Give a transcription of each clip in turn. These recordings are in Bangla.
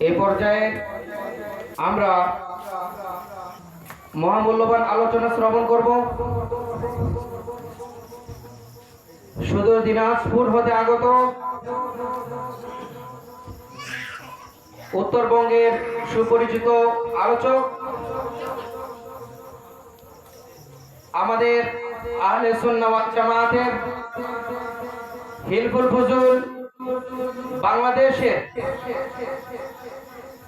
এই পর্যায়ে আমরা মহামূল্যবান আলোচনা শ্রবণ করব। সুদূর দিনাজপুর হতে আগত উত্তরবঙ্গের সুপরিচিত আলোচক আমাদের আহলে সুন্নাহ ওয়াল জামাতের হিলফুল ফজুল বাংলাদেশের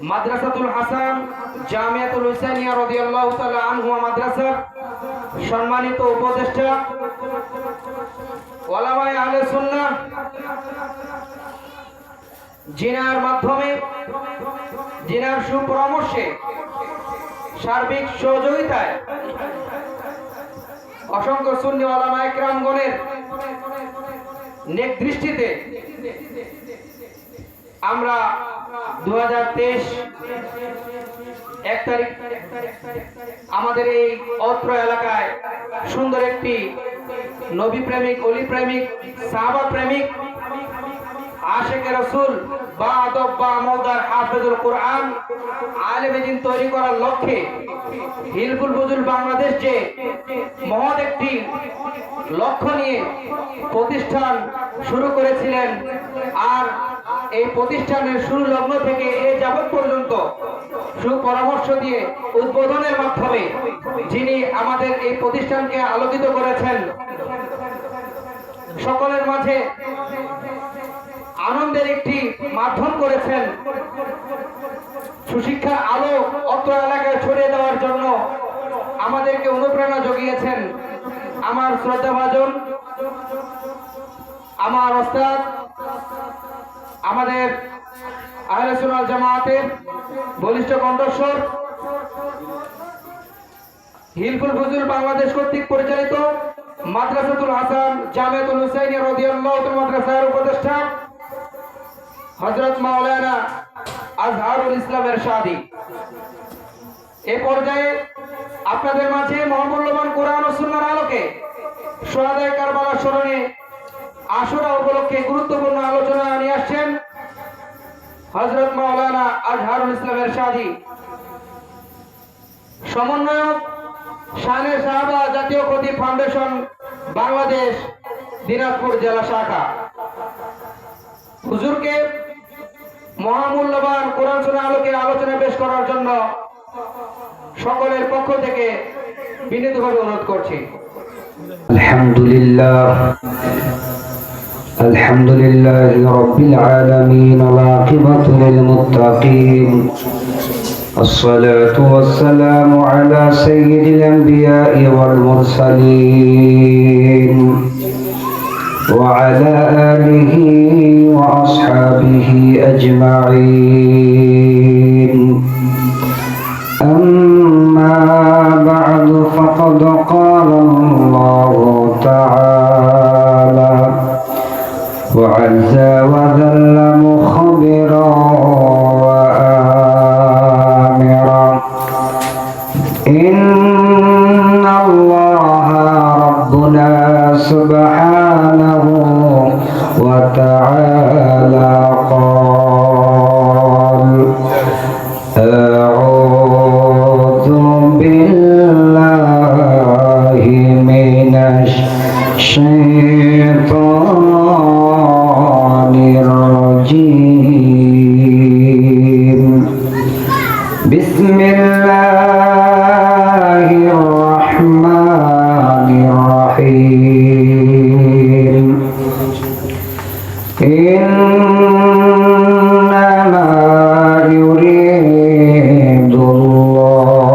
মাদ্রাসাতুল হাসান, জামিয়াতুল হুসাইনিয়া রাদিয়াল্লাহু তাআলা আনহু মাদ্রাসার সম্মানিত উপদেষ্টা, ওলামায়ে আহলে সুন্নাহ, জিনার মাধ্যমে, জিনার সুপরামর্শে, সার্বিক সহযোগিতায়, অসংখ্য সুন্নি ওলামা একরামগণের নেক দৃষ্টিতে আমরা দু এক তারিখ আমাদের এই অত্র এলাকায় সুন্দর একটি নবী প্রেমিক, অলি প্রেমিক, সাহাবা প্রেমিক আশেকে রসুল বা আদব বা মৌদার হাফেজুল কোরআন আলেমে দিন তৈরি করার লক্ষ্যে হিলফুল বুজুল বাংলাদেশ যে মহৎ একটি লক্ষ্য নিয়ে প্রতিষ্ঠান শুরু করেছিলেন আর এই প্রতিষ্ঠানের শুরু লগ্ন থেকে এ যাবৎ পর্যন্ত সুপরামর্শ দিয়ে উদ্বোধনের মাধ্যমে যিনি আমাদের এই প্রতিষ্ঠানকে আলোকিত করেছেন, সকলের মাঝে আনন্দের একটি মাধ্যম করেছেন। সুশিক্ষার আলো অত্র এলাকায় ছড়িয়ে দেওয়ার জন্য আমাদেরকে অনুপ্রেরণা জুগিয়েছেন আমার শ্রদ্ধাভাজন, আমার ওস্তাদ, আমাদের আহলে জামাতের বলিষ্ঠ কণ্ঠস্বর, হিলফুল ফজুল বাংলাদেশ কর্তৃক পরিচালিত মাদ্রাসাতুল হাসান জামিয়াতুল হুসাইনিয়া রাদিয়াল্লাহু মাদ্রাসার উপদেষ্টা। হযরত মাওলানা আজহারুল ইসলামের শাদি। এ পর্যায়ে আপনাদের মাঝে মহামূল্যবান কোরআন ও সুন্নাহর আলোকে সোহাদায়ে কারবালা স্মরণে আশুরা উপলক্ষে গুরুত্বপূর্ণ আলোচনা নিয়ে আসছেন হযরত মাওলানা আজহারুল ইসলামের শাদি। সমন্বয়ক শানে সাহাবা জাতীয় ক্ষতি ফাউন্ডেশন বাংলাদেশ দিনাজপুর জেলা শাখা। হুজুরকে মহামূল্যবান কোরআন শোনা আলোকে আলোচনা পেশ করার জন্য সকলের পক্ষ থেকে বিনীতভাবে অনুরোধ করছি الحمد لله الحمد لله رب العالمين والعاقبة للمتقين الصلاة والسلام على سيد الأنبياء والمرسلين وعلى آله أجمعين. الرحيم إنما يريد الله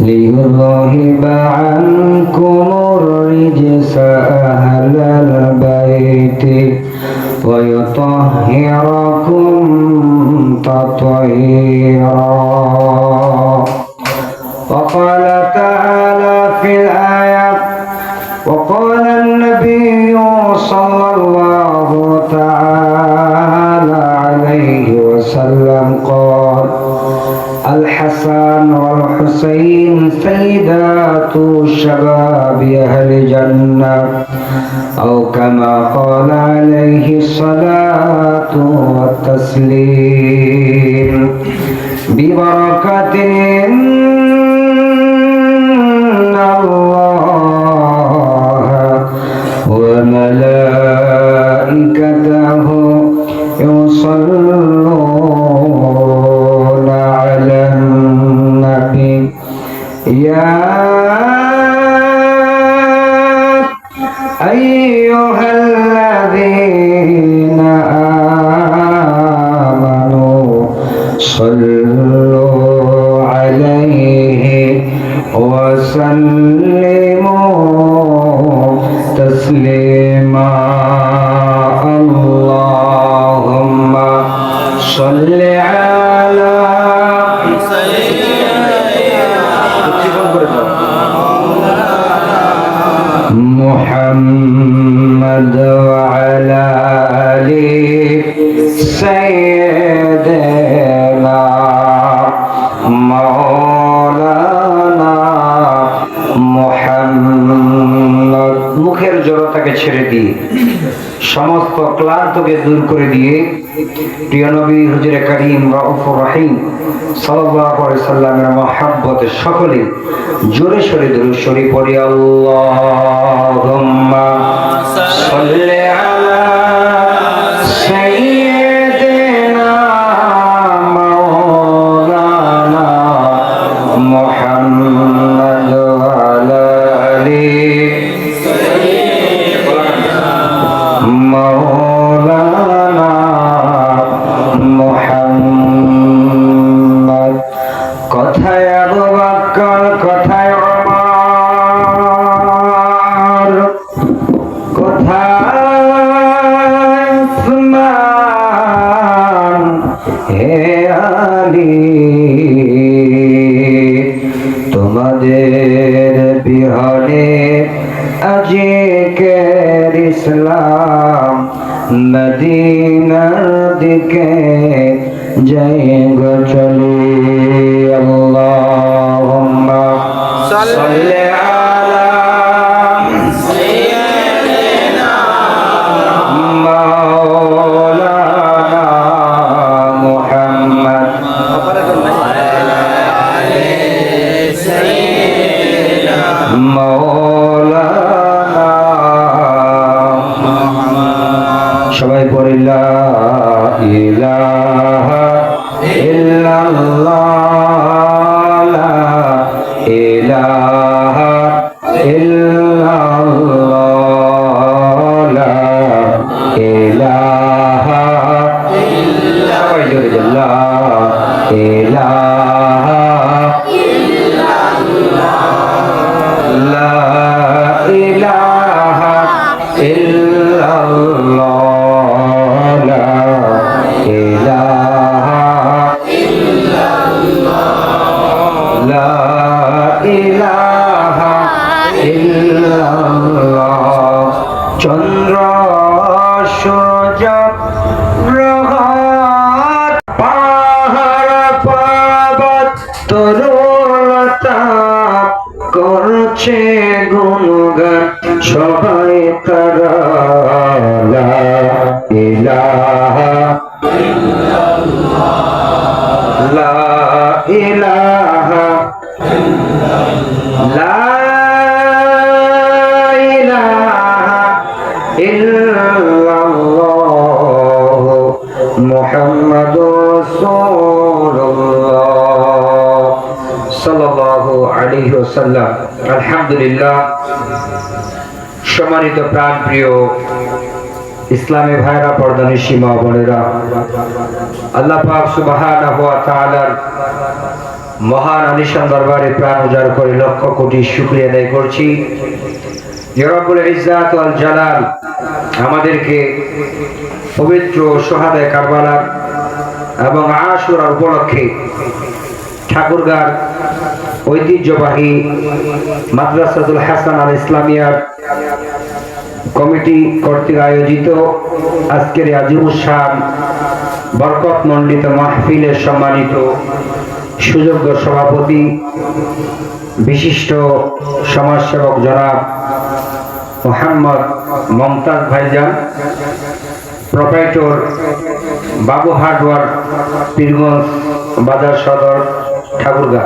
ليذهب عنكم الرجس أهل البيت ويطهركم تطهيرا وقال تعالى في الآية وقال النبي صلى الله تعالى عليه وسلم قال الحسن والحسين سيدات شباب أهل الجنة أو كما قال عليه الصلاة والتسليم ببركة الله اللهم صل على محمد وعلى آل سيدنا مولانا মুখের ছেড়ে দিয়ে সমস্ত ক্লান্তকে দূর করে দিয়ে প্রিয় নবী হুজুর করিম রহিম সাল্লাল্লাহু সাল্লামের মহাব্বতে সকলে জোরে সরে দূর সরি পড়ে, আল্লাহুম্মা হে আলী তোমাদের বিহনে আজিকের ইসলাম মদিনার দিকে গো চলে। আল্লাহুম্মা সাল্লি মৌলানা সবাই পড়ে লা ইলাহা ইল্লাল্লাহ লা ইলাহা ইল্লাল্লাহ। করছে গুণগান সবাই তারা ইলাহা লা ইলাহা লা ইলাহা ইল্লাল্লাহ মুহাম্মাদুর রাসূলুল্লাহ আলহামদুলিল্লাহ, সম্মানিত প্রাণ প্রিয় ইসলামী ভাইরা, পর্দানি সীমা বোনেরা, আল্লাহ মহান আলিশান দরবারে প্রাণ উজাড় করে লক্ষ কোটি শুকরিয়া আদায় করছি। জালাল, আমাদেরকে পবিত্র সোহাদায় কারবালা এবং আশুরা উপলক্ষে ঠাকুরগার ঐতিহ্যবাহী মাদ্রাসাতুল হাসান আল ইসলামিয়ার কমিটি কর্তৃক আয়োজিত আজকের শান বরকত মণ্ডিত মাহফিলের সম্মানিত সুযোগ্য সভাপতি, বিশিষ্ট সমাজসেবক জনাব মোহাম্মদ মমতাজ ভাইজান, প্রোপাইটর বাবু হার্ডওয়ার পীরগঞ্জ বাজার সদর ঠাকুরগা।